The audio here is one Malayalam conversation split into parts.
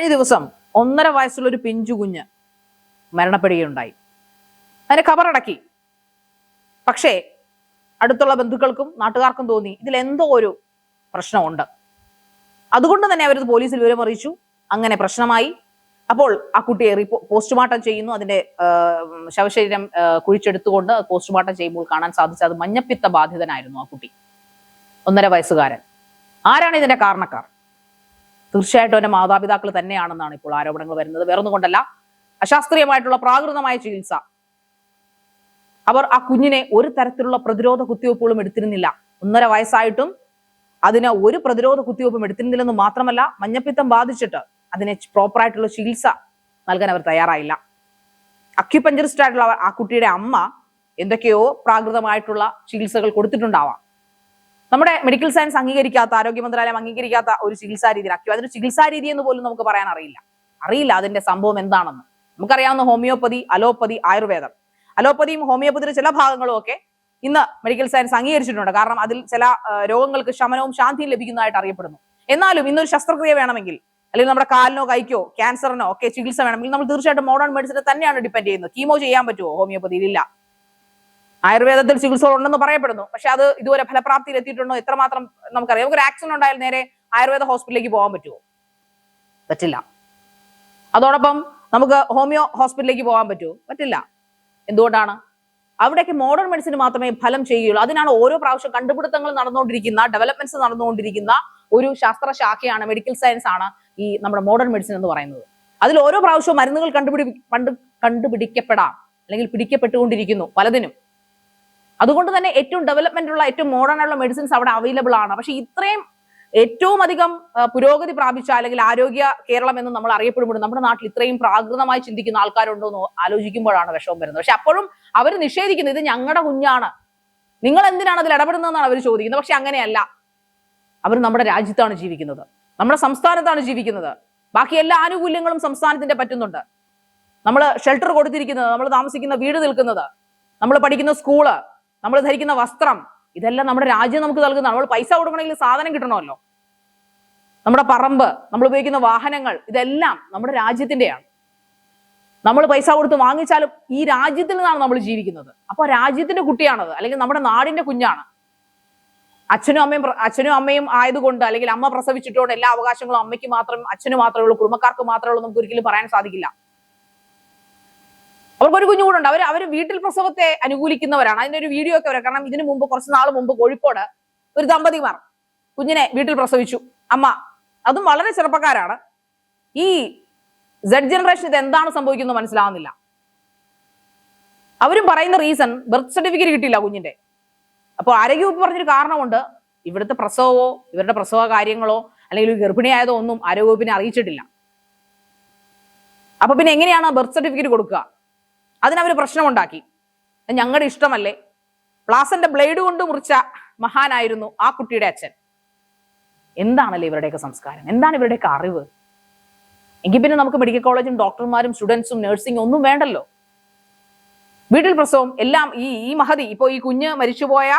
കഴിഞ്ഞ ദിവസം ഒന്നര വയസ്സുള്ള ഒരു പിഞ്ചു കുഞ്ഞ് മരണപ്പെടുകയുണ്ടായി. അതിനെ കബറടക്കി. പക്ഷേ അടുത്തുള്ള ബന്ധുക്കൾക്കും നാട്ടുകാർക്കും തോന്നി ഇതിൽ എന്തോ ഒരു പ്രശ്നമുണ്ട്. അതുകൊണ്ട് തന്നെ അവരത് പോലീസിൽ വിവരം അറിയിച്ചു അങ്ങനെ പ്രശ്നമായി. അപ്പോൾ ആ കുട്ടിയെ പോസ്റ്റ്മോർട്ടം ചെയ്യുന്നു. അതിന്റെ ശവശരീരം കുഴിച്ചെടുത്തുകൊണ്ട് പോസ്റ്റ്മോർട്ടം ചെയ്യുമ്പോൾ കാണാൻ സാധിച്ചത് മഞ്ഞപ്പിത്ത ബാധിതനായിരുന്നു ആ കുട്ടി. ഒന്നര വയസ്സുകാരൻ. ആരാണ് ഇതിന്റെ കാരണക്കാർ? തീർച്ചയായിട്ടും എന്റെ മാതാപിതാക്കൾ തന്നെയാണെന്നാണ് ഇപ്പോൾ ആരോപണങ്ങൾ വരുന്നത്. വേറൊന്നും കൊണ്ടല്ല. അശാസ്ത്രീയമായിട്ടുള്ള പ്രാകൃതമായ ചികിത്സ. അവർ ആ കുഞ്ഞിനെ ഒരു തരത്തിലുള്ള പ്രതിരോധ കുത്തിവയ്പ്പുകളും എടുത്തിരുന്നില്ല. ഒന്നര വയസ്സായിട്ടും അതിന് ഒരു പ്രതിരോധ കുത്തിവയ്പ്പും എടുത്തിരുന്നില്ലെന്ന് മാത്രമല്ല മഞ്ഞപ്പിത്തം ബാധിച്ചിട്ട് അതിനെ പ്രോപ്പറായിട്ടുള്ള ചികിത്സ നൽകാൻ അവർ തയ്യാറായില്ല. അക്യുപഞ്ചറിസ്റ്റ് ആയിട്ടുള്ള ആ കുട്ടിയുടെ അമ്മ എന്തൊക്കെയോ പ്രാകൃതമായിട്ടുള്ള ചികിത്സകൾ കൊടുത്തിട്ടുണ്ടാവാം. നമ്മുടെ മെഡിക്കൽ സയൻസ് അംഗീകരിക്കാത്ത ആരോഗ്യ മന്ത്രാലയം അംഗീകരിക്കാത്ത ഒരു ചികിത്സാ രീതി അക്യു അതിന് ചികിത്സാ രീതി എന്ന് പോലും നമുക്ക് പറയാൻ അറിയില്ല. അറിയില്ല അതിന്റെ സംഭവം എന്താണെന്ന്. നമുക്കറിയാവുന്ന ഹോമിയോപ്പതി അലോപ്പതി ആയുർവേദം. അലോപ്പതിയും ഹോമിയോപ്പതിയുടെ ചില ഭാഗങ്ങളും ഒക്കെ ഇന്ന് മെഡിക്കൽ സയൻസ് അംഗീകരിച്ചിട്ടുണ്ട്. കാരണം അതിൽ ചില രോഗങ്ങൾക്ക് ശമനവും ശാന്തിയും ലഭിക്കുന്നതായിട്ട് അറിയപ്പെടുന്നു. എന്നാലും ഇന്നൊരു ശസ്ത്രക്രിയ വേണമെങ്കിൽ അല്ലെങ്കിൽ നമ്മുടെ കാലിനോ കൈക്കോ ക്യാൻസറിനോ ഒക്കെ ചികിത്സ വേണമെങ്കിൽ നമ്മൾ തീർച്ചയായിട്ടും മോഡേൺ മെഡിസിനെ തന്നെയാണ് ഡിപ്പെൻഡ് ചെയ്യുന്നത്. കീമോ ചെയ്യാൻ പറ്റുമോ ഹോമിയോപ്പതിയിൽ ഇല്ല. ആയുർവേദത്തിൽ ചികിത്സകൾ ഉണ്ടെന്ന് പറയപ്പെടുന്നു. പക്ഷെ അത് ഇതുവരെ ഫലപ്രാപ്തിയിൽ എത്തിയിട്ടുണ്ടോ എത്രമാത്രം നമുക്കറിയാം. നമുക്ക് ഒരു ആക്സിഡന്റ് ഉണ്ടായാൽ നേരെ ആയുർവേദ ഹോസ്പിറ്റലിലേക്ക് പോകാൻ പറ്റുമോ? പറ്റില്ല. അതോടൊപ്പം നമുക്ക് ഹോമിയോ ഹോസ്പിറ്റലിലേക്ക് പോകാൻ പറ്റുമോ? പറ്റില്ല. എന്തുകൊണ്ടാണ്? അവിടേക്ക് മോഡേൺ മെഡിസിന് മാത്രമേ ഫലം ചെയ്യുകയുള്ളൂ. അതിനാണ് ഓരോ പ്രാവശ്യം കണ്ടുപിടുത്തങ്ങൾ നടന്നുകൊണ്ടിരിക്കുന്ന ഡെവലപ്മെന്റ്സ് നടന്നുകൊണ്ടിരിക്കുന്ന ഒരു ശാസ്ത്ര ശാഖയാണ് മെഡിക്കൽ സയൻസ് ആണ് ഈ നമ്മുടെ മോഡേൺ മെഡിസിൻ എന്ന് പറയുന്നത്. അതിൽ ഓരോ പ്രാവശ്യവും മരുന്നുകൾ കണ്ടുപിടി കണ്ടു കണ്ടുപിടിക്കപ്പെടാം. അല്ലെങ്കിൽ പിടിക്കപ്പെട്ടുകൊണ്ടിരിക്കുന്നു. പലതിനും. അതുകൊണ്ട് തന്നെ ഏറ്റവും ഡെവലപ്മെന്റ് ഉള്ള ഏറ്റവും മോഡേൺ ആയുള്ള മെഡിസിൻസ് അവിടെ അവൈലബിൾ ആണ്. പക്ഷെ ഇത്രയും ഏറ്റവും അധികം പുരോഗതി പ്രാപിച്ച അല്ലെങ്കിൽ ആരോഗ്യ കേരളം എന്ന് നമ്മൾ അറിയപ്പെടുമ്പോൾ നമ്മുടെ നാട്ടിൽ ഇത്രയും പ്രാകൃതമായി ചിന്തിക്കുന്ന ആൾക്കാരുണ്ടോ എന്ന് ആലോചിക്കുമ്പോഴാണ് വിഷമം വരുന്നത്. പക്ഷെ അപ്പോഴും അവർ നിഷേധിക്കുന്നത് ഇത് ഞങ്ങളുടെ കുഞ്ഞാണ്. നിങ്ങൾ എന്തിനാണ് അതിൽ ഇടപെടുന്നതെന്നാണ് അവർ ചോദിക്കുന്നത്. പക്ഷെ അങ്ങനെയല്ല. അവർ നമ്മുടെ രാജ്യത്താണ് ജീവിക്കുന്നത്. നമ്മുടെ സംസ്ഥാനത്താണ് ജീവിക്കുന്നത്. ബാക്കി എല്ലാ ആനുകൂല്യങ്ങളും സംസ്ഥാനത്തിന്റെ പറ്റുന്നുണ്ട്. നമ്മൾ ഷെൽട്ടർ കൊടുത്തിരിക്കുന്നത് നമ്മൾ താമസിക്കുന്ന വീട് നിൽക്കുന്നത് നമ്മൾ പഠിക്കുന്ന സ്കൂൾ നമ്മൾ ധരിക്കുന്ന വസ്ത്രം ഇതെല്ലാം നമ്മുടെ രാജ്യം നമുക്ക് നൽകുന്ന നമ്മൾ പൈസ കൊടുക്കണമെങ്കിൽ സാധനം കിട്ടണമല്ലോ. നമ്മുടെ പറമ്പ് നമ്മൾ ഉപയോഗിക്കുന്ന വാഹനങ്ങൾ ഇതെല്ലാം നമ്മുടെ രാജ്യത്തിന്റെയാണ് നമ്മൾ പൈസ കൊടുത്ത് വാങ്ങിച്ചാലും ഈ രാജ്യത്തിൽ നിന്നാണ് നമ്മൾ ജീവിക്കുന്നത്. അപ്പോൾ രാജ്യത്തിന്റെ കുട്ടിയാണത് അല്ലെങ്കിൽ നമ്മുടെ നാടിന്റെ കുഞ്ഞാണ്. അച്ഛനും അമ്മയും അച്ഛനും അമ്മയും ആയതുകൊണ്ട് അല്ലെങ്കിൽ അമ്മ പ്രസവിച്ചിട്ടുകൊണ്ട് എല്ലാ അവകാശങ്ങളും അമ്മയ്ക്ക് മാത്രം അച്ഛന് മാത്രമേ ഉള്ളൂ കുടുംബക്കാർക്ക് മാത്രമേ ഉള്ളൂ നമുക്ക് ഒരിക്കലും പറയാൻ സാധിക്കില്ല. അവർക്കൊരു കുഞ്ഞുകൂടുണ്ട്. അവർ അവർ വീട്ടിൽ പ്രസവത്തെ അനുകൂലിക്കുന്നവരാണ്. അതിന്റെ ഒരു വീഡിയോ ഒക്കെ വരാം. കാരണം ഇതിനു മുമ്പ് കുറച്ച് നാൾ മുമ്പ് കോഴിക്കോട് ഒരു ദമ്പതിമാർ കുഞ്ഞിനെ വീട്ടിൽ പ്രസവിച്ചു. അമ്മ അതും വളരെ ചെറുപ്പക്കാരാണ്. ഈ സെഡ് ജനറേഷൻ ഇത് എന്താണ് സംഭവിക്കുന്നത് മനസ്സിലാവുന്നില്ല. അവരും പറയുന്ന റീസൺ ബർത്ത് സർട്ടിഫിക്കറ്റ് കിട്ടിയില്ല കുഞ്ഞിന്റെ. അപ്പോൾ ആരോഗ്യവകുപ്പ് പറഞ്ഞൊരു കാരണമുണ്ട്. ഇവിടുത്തെ പ്രസവമോ ഇവരുടെ പ്രസവ കാര്യങ്ങളോ അല്ലെങ്കിൽ ഗർഭിണിയായതോ ഒന്നും ആരോഗ്യവകുപ്പിനെ അറിയിച്ചിട്ടില്ല. അപ്പൊ പിന്നെ എങ്ങനെയാണ് ബർത്ത് സർട്ടിഫിക്കറ്റ് കൊടുക്കുക? അതിനവർ പ്രശ്നമുണ്ടാക്കി. ഞങ്ങളുടെ ഇഷ്ടമല്ലേ? പ്ലാസന്റെ ബ്ലേഡ് കൊണ്ട് മുറിച്ച മഹാനായിരുന്നു ആ കുട്ടിയുടെ അച്ഛൻ. എന്താണല്ലേ ഇവരുടെയൊക്കെ സംസ്കാരം? എന്താണ് ഇവരുടെയൊക്കെ അറിവ്? എങ്കിൽ പിന്നെ നമുക്ക് മെഡിക്കൽ കോളേജും ഡോക്ടർമാരും സ്റ്റുഡൻസും നഴ്സിംഗും ഒന്നും വേണ്ടല്ലോ. വീട്ടിൽ പ്രസവം എല്ലാം ഈ ഈ മഹതി ഇപ്പോൾ ഈ കുഞ്ഞ് മരിച്ചുപോയ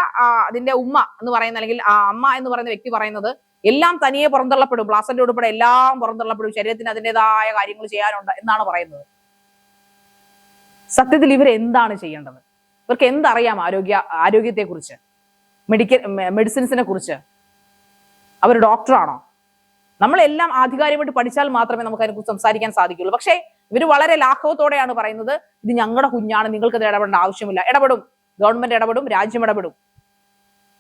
അതിന്റെ ഉമ്മ എന്ന് പറയുന്ന അല്ലെങ്കിൽ ആ അമ്മ എന്ന് പറയുന്ന വ്യക്തി പറയുന്നത് എല്ലാം തനിയെ പുറന്തള്ളപ്പെടും. പ്ലാസന്റെ ഉൾപ്പെടെ എല്ലാം പുറന്തള്ളപ്പെടും. ശരീരത്തിന് അതിന്റെതായ കാര്യങ്ങൾ ചെയ്യാനുണ്ട് എന്നാണ് പറയുന്നത്. സത്യത്തിൽ ഇവർ എന്താണ് ചെയ്യേണ്ടത്? ഇവർക്ക് എന്തറിയാം ആരോഗ്യ ആരോഗ്യത്തെ കുറിച്ച് മെഡിക്കൽ മെഡിസിൻസിനെ കുറിച്ച്? അവർ ഡോക്ടറാണോ നമ്മളെല്ലാം ആധികാരികമായിട്ട് പഠിച്ചാൽ മാത്രമേ നമുക്ക് അതിനെക്കുറിച്ച് സംസാരിക്കാൻ സാധിക്കുള്ളൂ പക്ഷേ ഇവർ വളരെ ലാഘവത്തോടെയാണ് പറയുന്നത് ഇത് ഞങ്ങളുടെ കുഞ്ഞാണ് നിങ്ങൾക്ക് ഇത് ഇടപെടേണ്ട ആവശ്യമില്ല. ഇടപെടും. ഗവൺമെന്റ് ഇടപെടും രാജ്യം ഇടപെടും.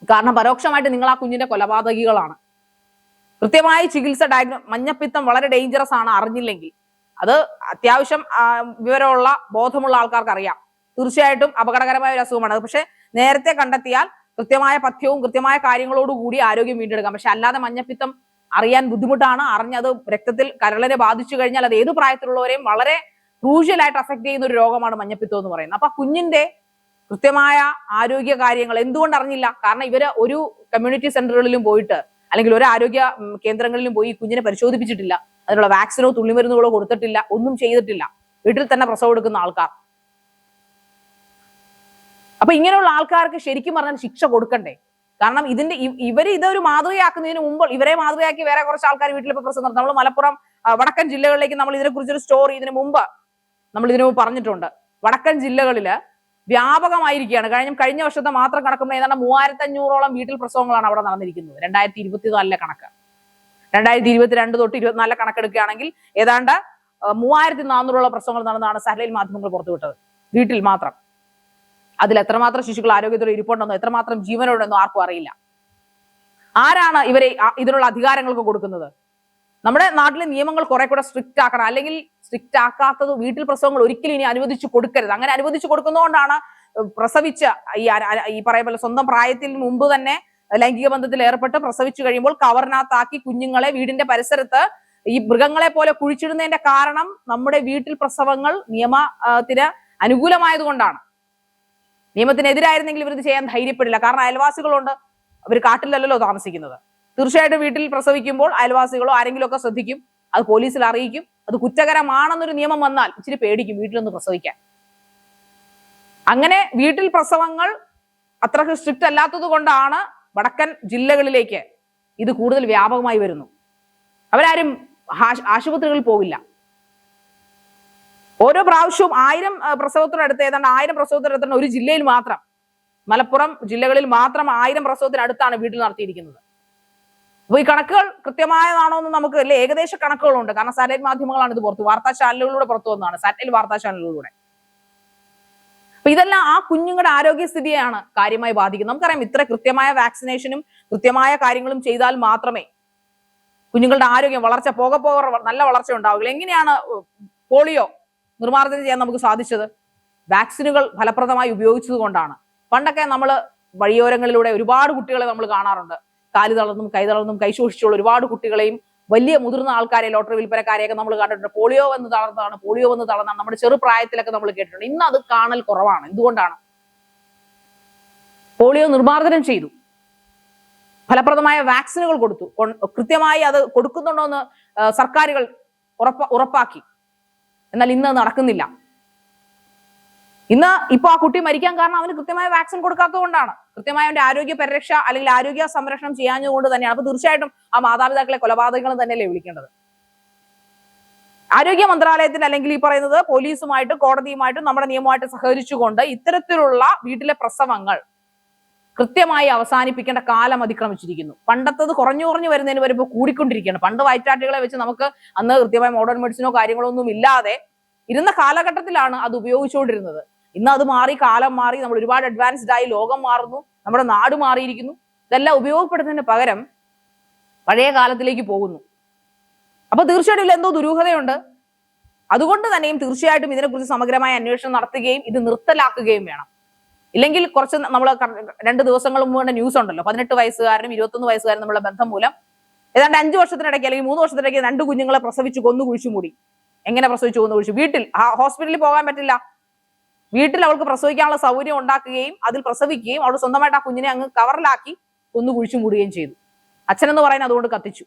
കാരണം പരോക്ഷമായിട്ട് നിങ്ങൾ ആ കുഞ്ഞിന്റെ കൊലപാതകികളാണ്. കൃത്യമായ ചികിത്സ ഡയഗ്നോ മഞ്ഞപ്പിത്തം വളരെ ഡേഞ്ചറസ് ആണ് അറിഞ്ഞില്ലെങ്കിൽ അത് അത്യാവശ്യം വിവരമുള്ള ബോധമുള്ള ആൾക്കാർക്ക് അറിയാം തീർച്ചയായിട്ടും അപകടകരമായ ഒരു അസുഖമാണ്. പക്ഷെ നേരത്തെ കണ്ടെത്തിയാൽ കൃത്യമായ പഥ്യവും കൃത്യമായ കാര്യങ്ങളോടുകൂടി ആരോഗ്യം വീണ്ടെടുക്കാം. പക്ഷെ അല്ലാതെ മഞ്ഞപ്പിത്തം അറിയാൻ ബുദ്ധിമുട്ടാണ്. അറിഞ്ഞത് രക്തത്തിൽ കരളിനെ ബാധിച്ചു കഴിഞ്ഞാൽ അത് ഏത് പ്രായത്തിലുള്ളവരെയും വളരെ ക്രൂഷ്യലായിട്ട് അഫക്ട് ചെയ്യുന്ന ഒരു രോഗമാണ് മഞ്ഞപ്പിത്തം എന്ന് പറയുന്നത്. അപ്പൊ കുഞ്ഞിന്റെ കൃത്യമായ ആരോഗ്യ കാര്യങ്ങൾ എന്തുകൊണ്ട് അറിഞ്ഞില്ല? കാരണം ഇവർ ഒരു കമ്മ്യൂണിറ്റി സെന്ററുകളിലും പോയിട്ട് അല്ലെങ്കിൽ ഒരു ആരോഗ്യ കേന്ദ്രങ്ങളിലും പോയി കുഞ്ഞിനെ പരിശോധിപ്പിച്ചിട്ടില്ല. അതിനുള്ള വാക്സിനോ തുള്ളിമരുന്നുകളോ കൊടുത്തിട്ടില്ല ഒന്നും ചെയ്തിട്ടില്ല. വീട്ടിൽ തന്നെ പ്രസവം എടുക്കുന്ന ആൾക്കാർ. അപ്പൊ ഇങ്ങനെയുള്ള ആൾക്കാർക്ക് ശരിക്കും പറഞ്ഞാൽ ശിക്ഷ കൊടുക്കണ്ടേ? കാരണം ഇതിന്റെ ഇവർ ഇതൊരു മാതൃകയാക്കുന്നതിന് മുമ്പ് ഇവരെ മാതൃകയാക്കി വേറെ കുറച്ച് ആൾക്കാർ വീട്ടിൽ ഇപ്പൊ പ്രസവം നടത്തും. നമ്മൾ മലപ്പുറം വടക്കൻ ജില്ലകളിലേക്ക് നമ്മൾ ഇതിനെ കുറിച്ചൊരു സ്റ്റോറി ഇതിനു മുമ്പ് നമ്മൾ ഇതിനു മുമ്പ് പറഞ്ഞിട്ടുണ്ട്. വടക്കൻ ജില്ലകളിൽ വ്യാപകമായിരിക്കുകയാണ്. കഴിഞ്ഞ കഴിഞ്ഞ വർഷത്തെ മാത്രം കണക്കുമ്പോൾ ഏതാണ്ട് മൂവായിരത്തി അഞ്ഞൂറോളം വീട്ടിൽ പ്രസവങ്ങളാണ് അവിടെ നടന്നിരിക്കുന്നത്. രണ്ടായിരത്തി ഇരുപത്തിനാലിലെ കണക്ക്. രണ്ടായിരത്തി ഇരുപത്തിരണ്ട് തൊട്ട് ഇരുപത്തിനാലിലെ കണക്കെടുക്കുകയാണെങ്കിൽ ഏതാണ്ട് മൂവായിരത്തി നാനൂറോളം പ്രസവങ്ങൾ നടന്നാണ് സഹലയിൽ മാധ്യമങ്ങൾ പുറത്തുവിട്ടത്. വീട്ടിൽ മാത്രം. അതിൽ എത്രമാത്രം ശിശുക്കൾ ആരോഗ്യത്തോടെ ഇരിപ്പുണ്ടെന്നോ എത്രമാത്രം ജീവനോടെന്നോ ആർക്കും അറിയില്ല. ആരാണ് ഇവരെ ഇതിനുള്ള അധികാരങ്ങൾക്ക് കൊടുക്കുന്നത്? നമ്മുടെ നാട്ടിലെ നിയമങ്ങൾ കുറെ കൂടെ സ്ട്രിക്റ്റ് ആക്കണം. അല്ലെങ്കിൽ സ്ട്രിക്റ്റ് ആക്കാത്തത് വീട്ടിൽ പ്രസവങ്ങൾ ഒരിക്കലും ഇനി അനുവദിച്ചു കൊടുക്കരുത്. അങ്ങനെ അനുവദിച്ചു കൊടുക്കുന്നതുകൊണ്ടാണ് പ്രസവിച്ച ഈ ഈ പറയുന്ന പോലെ സ്വന്തം പ്രായത്തിൽ മുമ്പ് തന്നെ ലൈംഗിക ബന്ധത്തിൽ ഏർപ്പെട്ട് പ്രസവിച്ചു കഴിയുമ്പോൾ കവറിനകത്താക്കി കുഞ്ഞുങ്ങളെ വീടിന്റെ പരിസരത്ത് ഈ മൃഗങ്ങളെ പോലെ കുഴിച്ചിടുന്നതിന്റെ കാരണം നമ്മുടെ വീട്ടിൽ പ്രസവങ്ങൾ നിയമത്തിന് അനുകൂലമായത് കൊണ്ടാണ് നിയമത്തിനെതിരായിരുന്നെങ്കിൽ ഇത് ചെയ്യാൻ ധൈര്യപ്പെടില്ല. കാരണം അയൽവാസികളുണ്ട്. അവർ കാട്ടിലല്ലല്ലോ താമസിക്കുന്നത്. തീർച്ചയായിട്ടും വീട്ടിൽ പ്രസവിക്കുമ്പോൾ അയൽവാസികളോ ആരെങ്കിലും ഒക്കെ ശ്രദ്ധിക്കും. അത് പോലീസിൽ അറിയിക്കും. അത് കുറ്റകരമാണെന്നൊരു നിയമം വന്നാൽ ഇച്ചിരി പേടിക്കും വീട്ടിലൊന്ന് പ്രസവിക്കാൻ. അങ്ങനെ വീട്ടിൽ പ്രസവങ്ങൾ അത്ര സ്ട്രിക്റ്റ് അല്ലാത്തത് കൊണ്ടാണ് വടക്കൻ ജില്ലകളിലേക്ക് ഇത് കൂടുതൽ വ്യാപകമായി വരുന്നു. അവരാരും ആശുപത്രികളിൽ പോവില്ല. ഓരോ പ്രാവശ്യവും ആയിരം പ്രസവത്തിനടുത്ത് ഏതാണ്ട് ആയിരം പ്രസവത്തിനടുത്താണ് ഒരു ജില്ലയിൽ മാത്രം മലപ്പുറം ജില്ലകളിൽ മാത്രം ആയിരം പ്രസവത്തിനടുത്താണ് വീട്ടിൽ നടത്തിയിരിക്കുന്നത്. അപ്പൊ ഈ കണക്കുകൾ കൃത്യമായതാണോ എന്ന് നമുക്ക് അല്ലെ ഏകദേശ കണക്കുകളുണ്ട്. കാരണം സാറ്റലൈറ്റ് മാധ്യമങ്ങളാണ് ഇത് പുറത്ത് വാർത്താ ചാനലുകളിലൂടെ പുറത്തു വന്നതാണ്. സാറ്റലൈറ്റ് വാർത്താ ചാനലുകളിലൂടെ. അപ്പൊ ഇതെല്ലാം ആ കുഞ്ഞുങ്ങളുടെ ആരോഗ്യസ്ഥിതിയാണ് കാര്യമായി ബാധിക്കുന്നത്. നമുക്കറിയാം ഇത്ര കൃത്യമായ വാക്സിനേഷനും കൃത്യമായ കാര്യങ്ങളും ചെയ്താൽ മാത്രമേ കുഞ്ഞുങ്ങളുടെ ആരോഗ്യം വളർച്ച പോക പോക നല്ല വളർച്ച ഉണ്ടാവുകയുള്ളൂ. എങ്ങനെയാണ് പോളിയോ നിർമ്മാർജനം ചെയ്യാൻ നമുക്ക് സാധിച്ചത്? വാക്സിനുകൾ ഫലപ്രദമായി ഉപയോഗിച്ചത് കൊണ്ടാണ്. പണ്ടൊക്കെ നമ്മൾ വഴിയോരങ്ങളിലൂടെ ഒരുപാട് കുട്ടികളെ നമ്മൾ കാണാറുണ്ട്. കാൽ തളർന്നും കൈ തളർന്നും കൈ ഒരുപാട് കുട്ടികളെയും വലിയ മുതിർന്ന ആൾക്കാരെ ലോട്ടറി വിൽപ്പനക്കാരെയൊക്കെ നമ്മൾ കണ്ടിട്ടുണ്ട്. പോളിയോ വന്ന് തളർന്നതാണ് പോളിയോ വന്ന് തളർന്നാണ് നമ്മുടെ ചെറുപ്രായത്തിലൊക്കെ നമ്മൾ കേട്ടിട്ടുണ്ട്. ഇന്ന് അത് കാണൽ കുറവാണ്. എന്തുകൊണ്ടാണ്? പോളിയോ നിർമാർജനം ചെയ്തു. ഫലപ്രദമായ വാക്സിനുകൾ കൊടുത്തു. കൃത്യമായി അത് കൊടുക്കുന്നുണ്ടോ എന്ന് സർക്കാരുകൾ ഉറപ്പ ഉറപ്പാക്കി. എന്നാൽ ഇന്ന് നടക്കുന്നില്ല. ഇന്ന് ഇപ്പൊ ആ കുട്ടി മരിക്കാൻ കാരണം അവന് കൃത്യമായ വാക്സിൻ കൊടുക്കാത്തത് കൊണ്ടാണ് കൃത്യമായ അവന്റെ ആരോഗ്യ പരിരക്ഷ അല്ലെങ്കിൽ ആരോഗ്യ സംരക്ഷണം ചെയ്യാഞ്ഞതുകൊണ്ട് തന്നെയാണ്. അപ്പൊ തീർച്ചയായിട്ടും ആ മാതാപിതാക്കളെ കൊലപാതകങ്ങൾ തന്നെയല്ലേ വിളിക്കേണ്ടത്. ആരോഗ്യ മന്ത്രാലയത്തിന് അല്ലെങ്കിൽ ഈ പറയുന്നത് പോലീസുമായിട്ട് കോടതിയുമായിട്ടും നമ്മുടെ നിയമമായിട്ട് സഹകരിച്ചുകൊണ്ട് ഇത്തരത്തിലുള്ള വീട്ടിലെ പ്രസവങ്ങൾ കൃത്യമായി അവസാനിപ്പിക്കേണ്ട കാലം അതിക്രമിച്ചിരിക്കുന്നു. പണ്ടത്തത് കുറഞ്ഞു കുറഞ്ഞു വരുന്നതിന് വരുമ്പോൾ കൂടിക്കൊണ്ടിരിക്കുകയാണ്. പണ്ട് വയറ്റാട്ടുകളെ വെച്ച് നമുക്ക് അന്ന് കൃത്യമായ മോഡേൺ മെഡിസിനോ കാര്യങ്ങളോ ഒന്നും ഇല്ലാതെ ഇരുന്ന കാലഘട്ടത്തിലാണ് അത് ഉപയോഗിച്ചുകൊണ്ടിരുന്നത്. ഇന്ന് അത് മാറി കാലം മാറി നമ്മൾ ഒരുപാട് അഡ്വാൻസ്ഡ് ആയി ലോകം മാറുന്നു നമ്മുടെ നാട് മാറിയിരിക്കുന്നു. ഇതെല്ലാം ഉപയോഗപ്പെടുത്തുന്നതിന് പകരം പഴയ കാലത്തിലേക്ക് പോകുന്നു. അപ്പൊ തീർച്ചയായിട്ടും ഇതിൽ എന്തോ ദുരൂഹതയുണ്ട്. അതുകൊണ്ട് തന്നെയും തീർച്ചയായിട്ടും ഇതിനെക്കുറിച്ച് സമഗ്രമായ അന്വേഷണം നടത്തുകയും ഇത് നിർത്തലാക്കുകയും വേണം. ഇല്ലെങ്കിൽ കുറച്ച് നമ്മൾ രണ്ട് ദിവസങ്ങൾ മുമ്പ് ന്യൂസ് ഉണ്ടല്ലോ പതിനെട്ട് വയസ്സുകാരനും ഇരുപത്തൊന്ന് വയസ്സുകാരനും നമ്മുടെ ബന്ധം മൂലം ഏതാണ്ട് അഞ്ചു വർഷത്തിനിടയ്ക്ക് അല്ലെങ്കിൽ മൂന്ന് വർഷത്തിനിടയ്ക്ക് രണ്ട് കുഞ്ഞുങ്ങളെ പ്രസവിച്ചു കൊന്നു കുഴിച്ചു മൂടി. എങ്ങനെ പ്രസവിച്ചു കൊന്നു കുഴിച്ചു? വീട്ടിൽ ഹോസ്പിറ്റലിൽ പോകാൻ പറ്റില്ല. വീട്ടിൽ അവൾക്ക് പ്രസവിക്കാനുള്ള സൗകര്യം ഉണ്ടാക്കുകയും അതിൽ പ്രസവിക്കുകയും അവൾ സ്വന്തമായിട്ട് ആ കുഞ്ഞിനെ അങ്ങ് കവറിലാക്കി കൊന്നു കുഴിച്ചു മൂടുകയും ചെയ്തു. അച്ഛനെന്ന് പറയുന്നത് അതുകൊണ്ട് കത്തിച്ചു.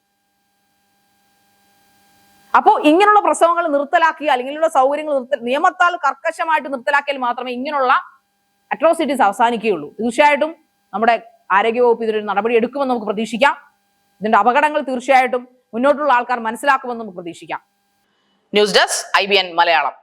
അപ്പോ ഇങ്ങനെയുള്ള പ്രസവങ്ങൾ നിർത്തലാക്കുക അല്ലെങ്കിൽ സൗകര്യങ്ങൾ നിർത്ത നിയമത്താൽ കർക്കശമായിട്ട് നിർത്തലാക്കിയാൽ മാത്രമേ ഇങ്ങനെയുള്ള അട്രോസിറ്റീസ് അവസാനിക്കുകയുള്ളൂ. തീർച്ചയായിട്ടും നമ്മുടെ ആരോഗ്യവകുപ്പ് ഇതിനൊരു നടപടി എടുക്കുമെന്ന് നമുക്ക് പ്രതീക്ഷിക്കാം. ഇതിന്റെ അപകടങ്ങൾ തീർച്ചയായിട്ടും മുന്നോട്ടുള്ള ആൾക്കാർ മനസ്സിലാക്കുമെന്ന് നമുക്ക് പ്രതീക്ഷിക്കാം. News desk I Malayalam.